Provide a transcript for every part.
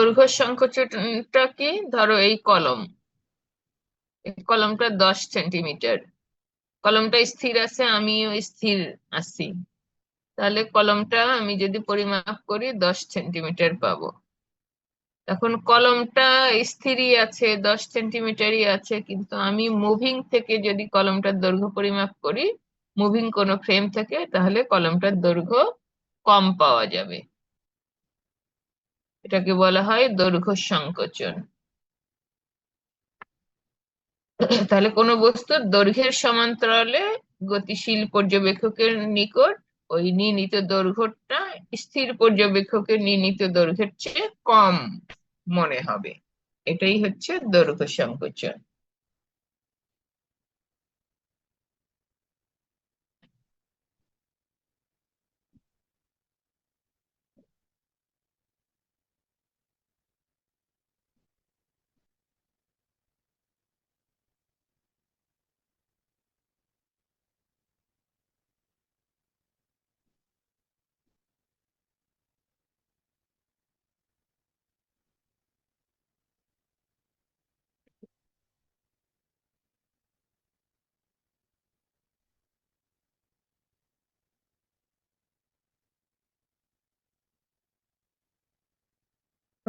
দৈর্ঘ্য সংকোচনটা কি ধরো এই কলম। কলমটা দশ সেন্টিমিটার। কলমটা স্থির আছে, আমিও স্থির আছি। তাহলে কলমটা আমি যদি পরিমাপ করি, দশ সেন্টিমিটার পাবো। এখন কলমটা স্থিরই আছে, দশ সেন্টিমিটারই আছে, কিন্তু আমি মুভিং থেকে যদি কলমটার দৈর্ঘ্য পরিমাপ করি মুভিং কোনো ফ্রেম থেকে, তাহলে কলমটার দৈর্ঘ্য কম পাওয়া যাবে। এটাকে বলা হয় দৈর্ঘ্য সংকোচন। তাহলে কোনো বস্তুর দৈর্ঘ্যের সমান্তরালে গতিশীল পর্যবেক্ষকের নিকট ওই নির্ণীত দৈর্ঘ্যটা স্থির পর্যবেক্ষকের নির্ণীত দৈর্ঘ্যের চেয়ে কম মনে হবে। এটাই হচ্ছে দৈর্ঘ্য সংকোচন।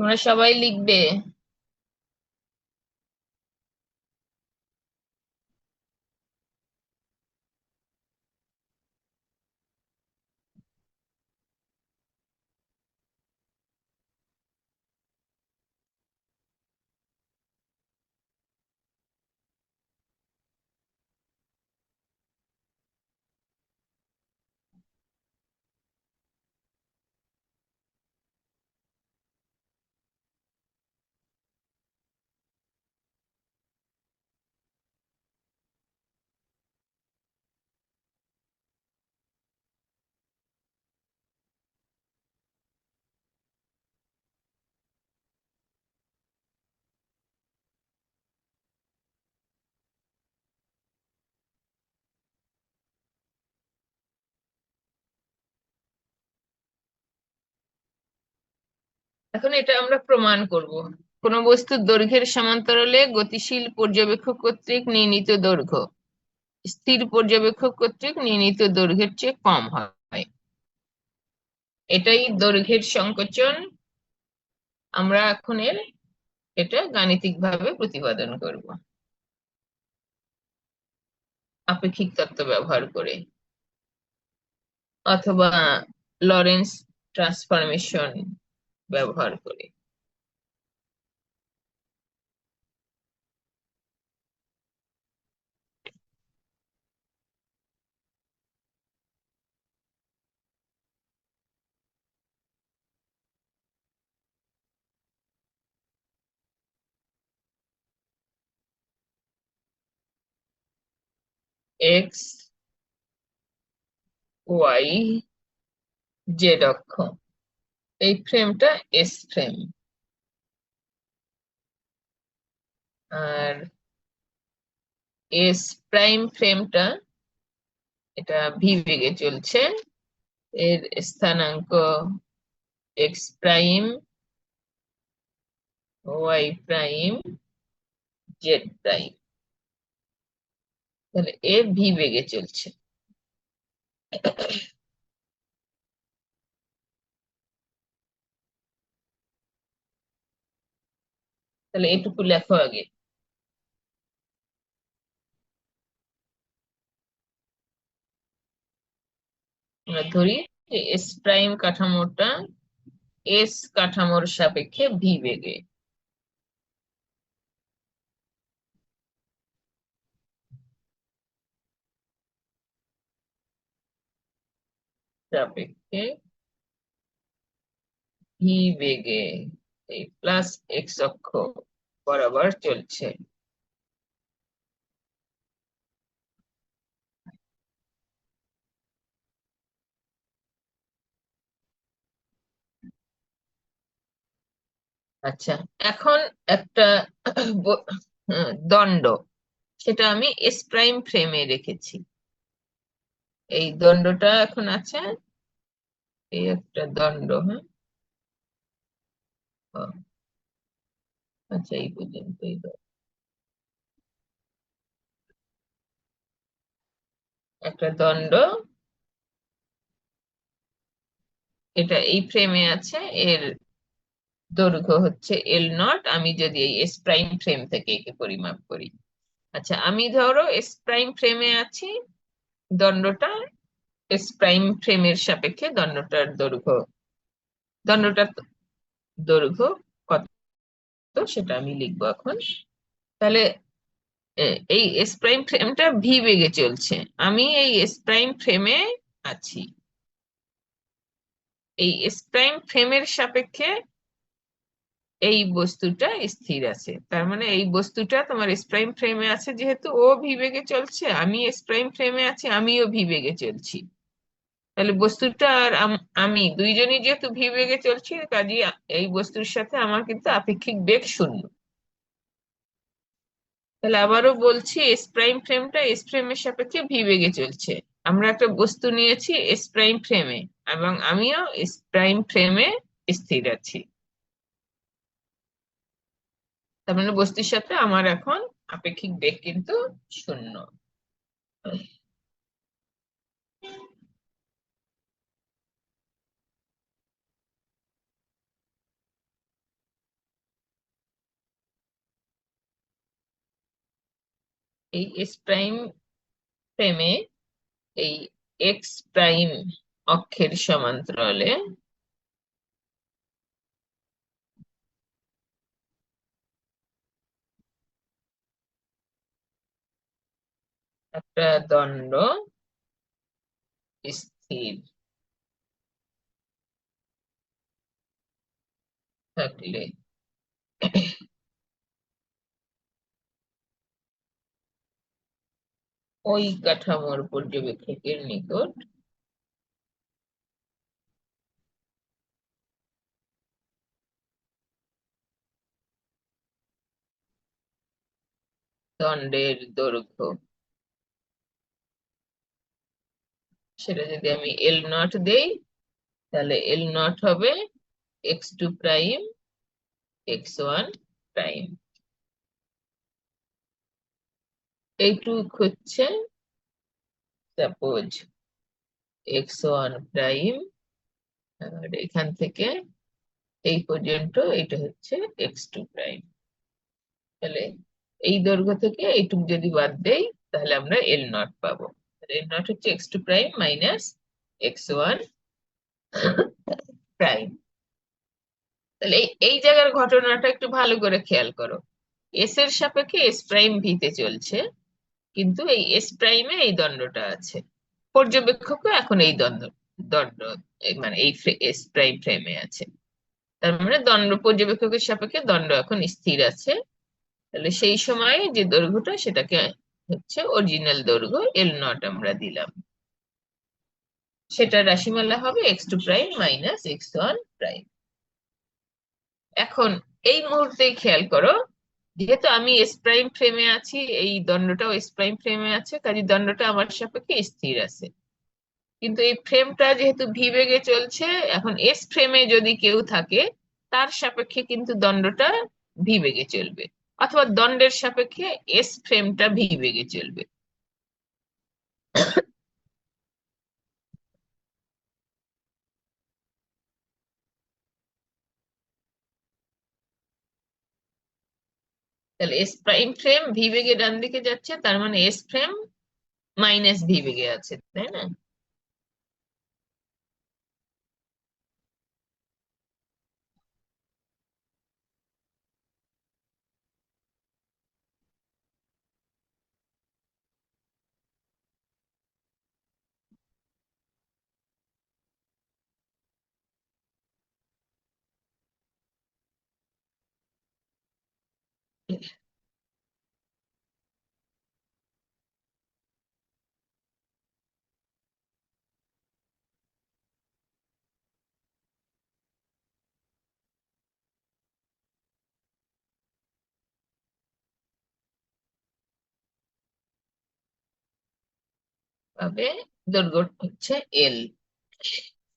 তোমরা সবাই লিখবে। এখন এটা আমরা প্রমাণ করব। কোন বস্তুর দৈর্ঘ্যের সমান্তরালে গতিশীল পর্যবেক্ষক কর্তৃক নির্ণীত দৈর্ঘ্য। স্থির পর্যবেক্ষক কর্তৃক নির্ণীত দৈর্ঘ্যের চেয়ে কম হয়। এটাই দৈর্ঘ্যের সংকোচন। আমরা এখন এর এটা গাণিতিকভাবে প্রতিপাদন করব। আপেক্ষিক তত্ত্ব ব্যবহার করে। অথবা লরেন্স ট্রান্সফরমেশন ব্যবহার করে। এক্স ওয়াই জেড অক্ষ। এই ফ্রেমটা এস ফ্রেম আর এস প্রাইম ফ্রেমটা এটা ভি বেগে চলছে। এর স্থানাঙ্ক X prime Y prime Z prime তাহলে এ ভি বেগে চলছে। তাহলে এটুকু লেখো আগে। আমরা ধরি যে এস প্রাইম কাঠামোটা এস কাঠামোর সাপেক্ষে ভি বেগে সাপেক্ষে ভি বেগে প্লাস এক্স অক্ষ। বরাবর চলছে। আচ্ছা এখন একটা দণ্ড। সেটা আমি এস প্রাইম ফ্রেমে রেখেছি। এই দণ্ডটা এখন আছে। এই একটা দণ্ড হ্যাঁ আচ্ছা এই পর্যন্তই একটা দণ্ড। এটা এই ফ্রেমে আছে, এর দৈর্ঘ্য হচ্ছে এল নট আমি যদি এই এস প্রাইম ফ্রেম থেকে একে পরিমাপ করি। আচ্ছা আমি ধরো এস প্রাইম ফ্রেমে আছি, দণ্ডটা এস প্রাইম ফ্রেমের সাপেক্ষে দণ্ডটার দৈর্ঘ্য দণ্ডটার দৈর্ঘ্য কত সেটা আমি লিখব এখন। তাহলে এই এস প্রাইম ফ্রেমটা ভি বেগে চলছে। আমি এই এস প্রাইম ফ্রেমে আছি। এই এস প্রাইম ফ্রেমের সাপেক্ষে এই বস্তুটা স্থির আছে। তার মানে এই বস্তুটা তোমার এস প্রাইম ফ্রেমে আছে, যেহেতু ও ভি বেগে চলছে, আমি এস প্রাইম ফ্রেমে আছি, আমিও ভি বেগে চলছি। তাহলে বস্তুটা আর আমি দুইজনই যেহেতু ভি বেগে চলছি কাজে এই বস্তুর সাথে আমার কিন্তু আপেক্ষিক বেগ শূন্য। তাহলে আবারও বলছি এস প্রাইম ফ্রেমটা এস ফ্রেমের সাপেক্ষে ভি বেগে চলছে। আমরা একটা বস্তু নিয়েছি এস প্রাইম ফ্রেমে এবং আমিও এস প্রাইম ফ্রেমে স্থির আছি। তার মানে বস্তুর সাথে আমার এখন আপেক্ষিক বেগ কিন্তু শূন্য। এই এস প্রাইম ফ্রেমে এই এক্স প্রাইম অক্ষের সমান্তরালে একটা দণ্ড স্থির থাকলে ওই কাঠামোর পর্যবেক্ষকের নিকট দণ্ডের দৈর্ঘ্য। সেটা যদি আমি এল নট দেই, তাহলে এল নট হবে X two prime X one prime এইটুক হচ্ছে সাপোজ এক্স ওয়ান প্রাইম আর এখান থেকে এই পর্যন্ত এটা হচ্ছে এক্স টু প্রাইম তাহলে এই দৈর্ঘ্য থেকে এইটুক যদি বাদ দেই, তাহলে আমরা এল নট পাবো। এল নট হচ্ছে X two prime minus X one prime তাহলে এই জায়গার ঘটনাটা একটু ভালো করে খেয়াল করো। এস এর সাপেক্ষে এস প্রাইম ভিতে চলছে। কিন্তু এই এস প্রাইমে এই দণ্ডটা আছে। পর্যবেক্ষকও এখন এই দণ্ড দণ্ড মানে এই এস প্রাইম ফ্রেমে আছে। তার মানে দণ্ড, পর্যবেক্ষকের সাপেক্ষে দণ্ড এখন স্থির আছে। তাহলে সেই সময়ে যে দৈর্ঘ্যটা, সেটাকে হচ্ছে অরিজিনাল দৈর্ঘ্য এল নট আমরা দিলাম। সেটা রাশিমালা হবে X two prime minus X one prime এখন এই মুহূর্তে খেয়াল করো যেহেতু আমি এস প্রাইম ফ্রেমে আছি, এই দণ্ডটাও এস প্রাইম ফ্রেমে আছে কাজে দণ্ডটা আমার সাপেক্ষে স্থির আছে। কিন্তু এই ফ্রেমটা যেহেতু ভি বেগে চলছে, এখন এস ফ্রেমে যদি কেউ থাকে, তার সাপেক্ষে কিন্তু দণ্ডটা ভি বেগে চলবে। অথবা দণ্ডের সাপেক্ষে এস ফ্রেমটা ভি বেগে চলবে। তাহলে এস প্রাইম ফ্রেম ভি বেগে ডান দিকে যাচ্ছে, তার মানে এস ফ্রেম মাইনাস ভি বেগে আছে, তাই না? পাবে দৈর্ঘ্য হচ্ছে এল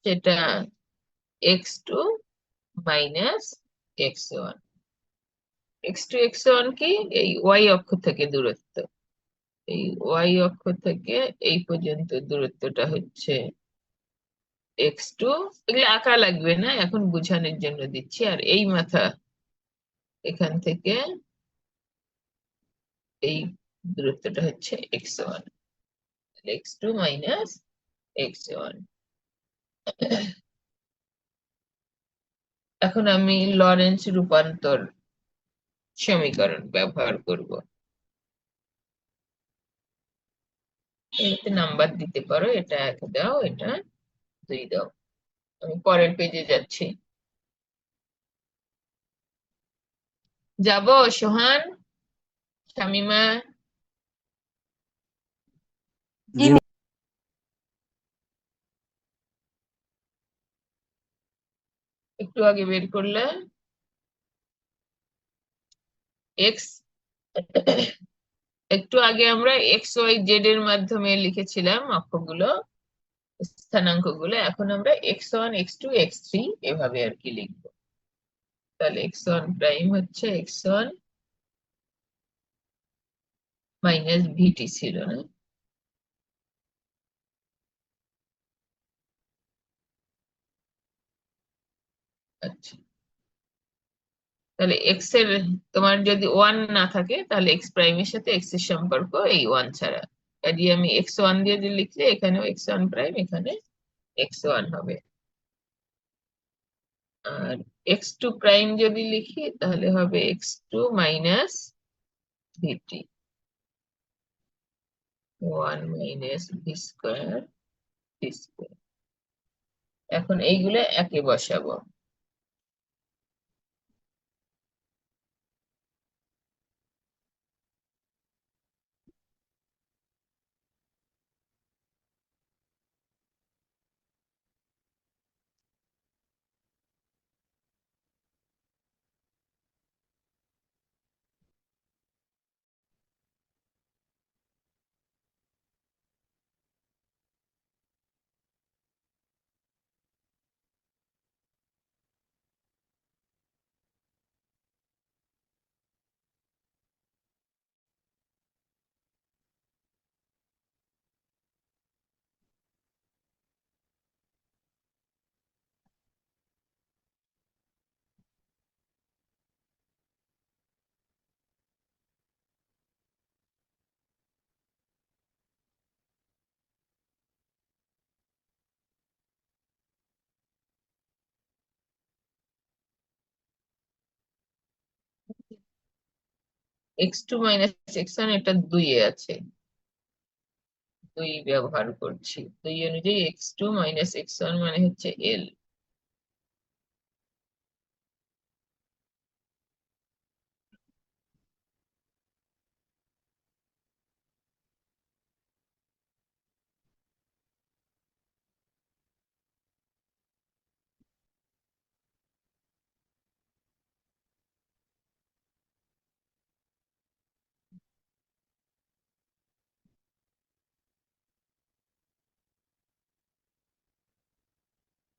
সেটা X two minus X one X two X one কি? এই ওয়াই অক্ষ থেকে দূরত্ব। এই ওয়াই অক্ষ থেকে এই পর্যন্ত দূরত্বটা হচ্ছে এক্স টু এগুলো আঁকা লাগবে না, এখন বোঝানোর জন্য দিচ্ছি। আর এই মাথা এখান থেকে এই দূরত্বটা হচ্ছে X one X two minus X one এখন আমি লরেন্স রূপান্তর সমীকরণ ব্যবহার করব। এতে নাম্বার দিতে পারো, এটা এক দাও, এটা দুই দাও। আমি পরের পেজে যাচ্ছি। যাব, সোহান, শামিমা একটু আগে বের করলে। এক্স একটু আগে আমরা এক্স ওয়াই জেড এর মাধ্যমে লিখেছিলাম অক্ষগুলো স্থানাঙ্কগুলো। এখন আমরা X one X two X three এভাবে আর কি লিখব। তাহলে এক্স ওয়ান প্রাইম হচ্ছে এক্স ওয়ান মাইনাস ভিটি ছিল না। আচ্ছা। তাহলে এক্সের, তোমার যদি ওয়ান না থাকে, তাহলে এক্স প্রাইমের সাথে এক্সের সম্পর্ক এই ওয়ান ছাড়া। কাজে আমি এক্স ওয়ান দিয়ে লিখলে, এখানেও এক্স ওয়ান প্রাইম এখানে এক্স ওয়ান হবে। আর এক্স টু প্রাইম যদি লিখি, তাহলে হবে x two minus vt one minus v square v square এখন এইগুলো একে বসাবো। X two minus x one এটা দুইয়ে আছে। দুই ব্যবহার করছি। দুই অনুযায়ী x two minus x one মানে হচ্ছে এল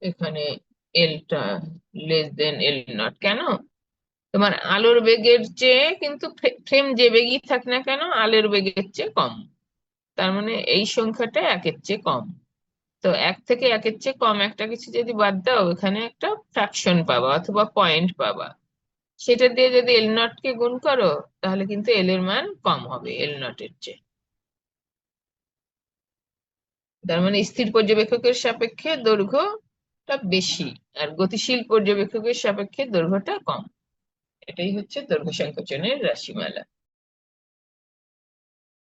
এখানে এলটা লেস দেন এল নট কেন? তোমার আলোর বেগের চেয়ে কিন্তু ফ্রেম যে বেগই থাক না কেন, আলোর বেগের চেয়ে কম। তার মানে এই সংখ্যাটা একের চেয়ে কম। তো এক থেকে একের চেয়ে কম একটা কিছু যদি বাদ দাও, এখানে একটা ফ্র্যাকশন পাবা অথবা পয়েন্ট পাবা। সেটা দিয়ে যদি এল নট কে গুণ করো, তাহলে কিন্তু এল এর মান কম হবে এল নট এর চেয়ে। তার মানে স্থির পর্যবেক্ষকের সাপেক্ষে দৈর্ঘ্যটা বেশি আর গতিশীল পর্যবেক্ষকের সাপেক্ষে দৈর্ঘ্যটা কম। এটাই হচ্ছে দৈর্ঘ্য সংকোচনের রাশিমালা।